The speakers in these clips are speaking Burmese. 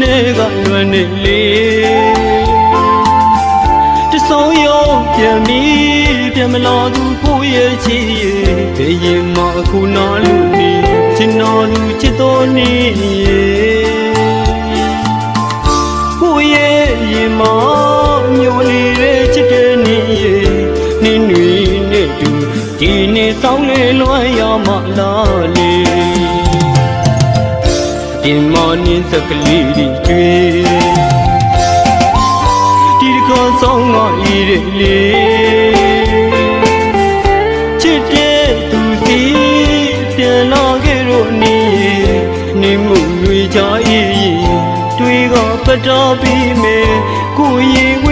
နဲ့ကလွမ်းနေလေတဆောင်ရောပြန်ပြီးပြန်မလာသူဖို့ရဲ့ချီရဲ့ဘယ်ရင်မှအခုနာလို့နေချင်တော်သူချစ်တော်နေကိုရဲ့ရင်မမျိုးလေးရဲ့ချစ်တဲ့နေရဲ့နင်းတွေနဲ့တူဒီနေ့ဆောင်လေလွမ်းရမလားလေ နင်းစကလေးတွေကျွေးဒီတကောဆောင်ငါဤတဲ့လေချစ်တဲ့သူစီပြန်လာခဲ့တော့နေနေမှုတွေကြ၏တွေးကပတော်ပြီးမယ်ကိုရင်ဝ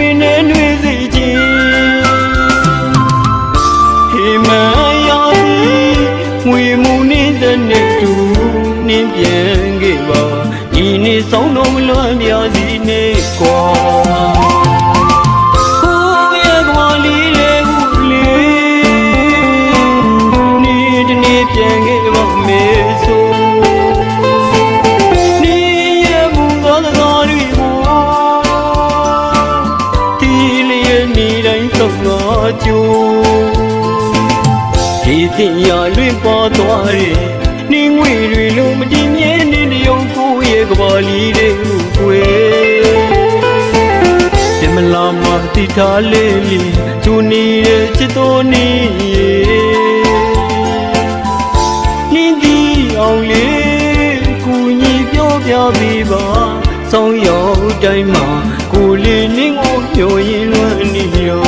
ကိုဒီလေးရဲ့နေတိုင်းဆုံးတော့ကြိုးဒီတင်ရလွင့်ပေါ်သွားတယ်နေငွေတွေလုံးမတည်မြဲနေတယုံကိုရဲ့ကွာလေးလေးဦးကွယ်ပြ မလာမတိထားလေးလေးသူနေတဲ့ချစ်တော်နေနင်းဒီအောင်လေးကိုညီပြောပြပေးပါဆောင်းရောက်တိုင်းမှာကိုလေးနင်းကိုပြောရင်လွမ်းနေရော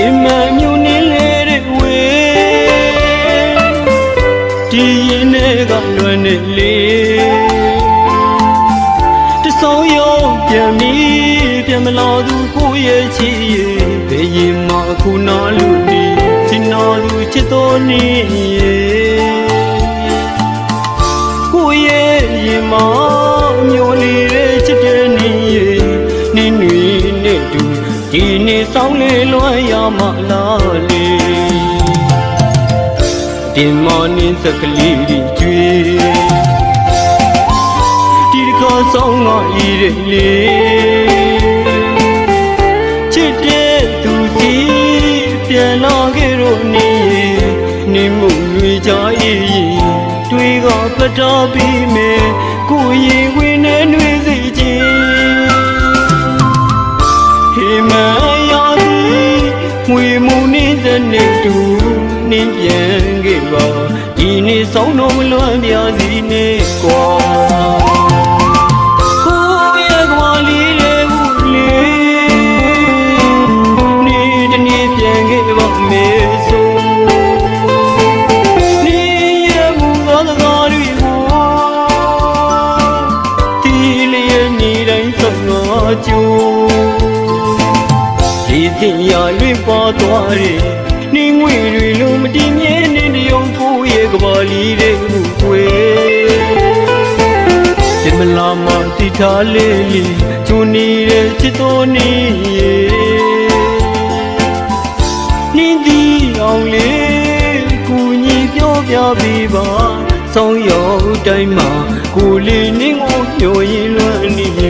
ဟိမမြူနေလေတဲ့ဝေဒီရင်နဲ့ကလွမ်းနေလေတဆောင်ရောပြန်ပြီးပြန်မလာသူကိုရဲ့ချီရဲ့ဘယ်ရင်မှအခုနာလို့နေချင်တော်သူချစ်တော်နေ ဆောင်လေလွမ်းရမလားလေဒီမော်နင်းစကလေးတွေကျွေးဒီတကောဆောင်ငါဤတဲ့လေချစ်တဲ့သူစီပြန်လာခဲ့တော့နေနေမှုတွေကြ၏တွေးကပတော်ပြီးမယ်ကိုရင်ဝင်နေနှွေးစီခြင်း င်းပြန်ခဲ့ပါဒီနေ့ဆောင်တော့မလွမ်းပြစီနဲ့ကွာကိုရဲ့ကွာလေးလေးဦးလေးနေတနေ့ပြန်ခဲ့ပါမေဆိုနေရဲ့မူသောစကားတွေကိုဒီလေးရဲ့နေတိုင်းဆုံးတော့ကြိုးဒီတင်ရလွင့်ပေါ်သွားတယ် နေငွေတွေလုံးမတည်မြဲနေတယုံကိုရဲ့ကဘာလီတဲ့မှုွယ်စင်မလာမတိထားလေးလေးချူနေတဲ့ချစ်တော်နေနင်းဒီအောင်လေးကိုညီပြောပြပေးပါဆောင်ရောက်တိုင်းမှာကိုလေးနင်းကိုညိုရင်လွမ်းနေရော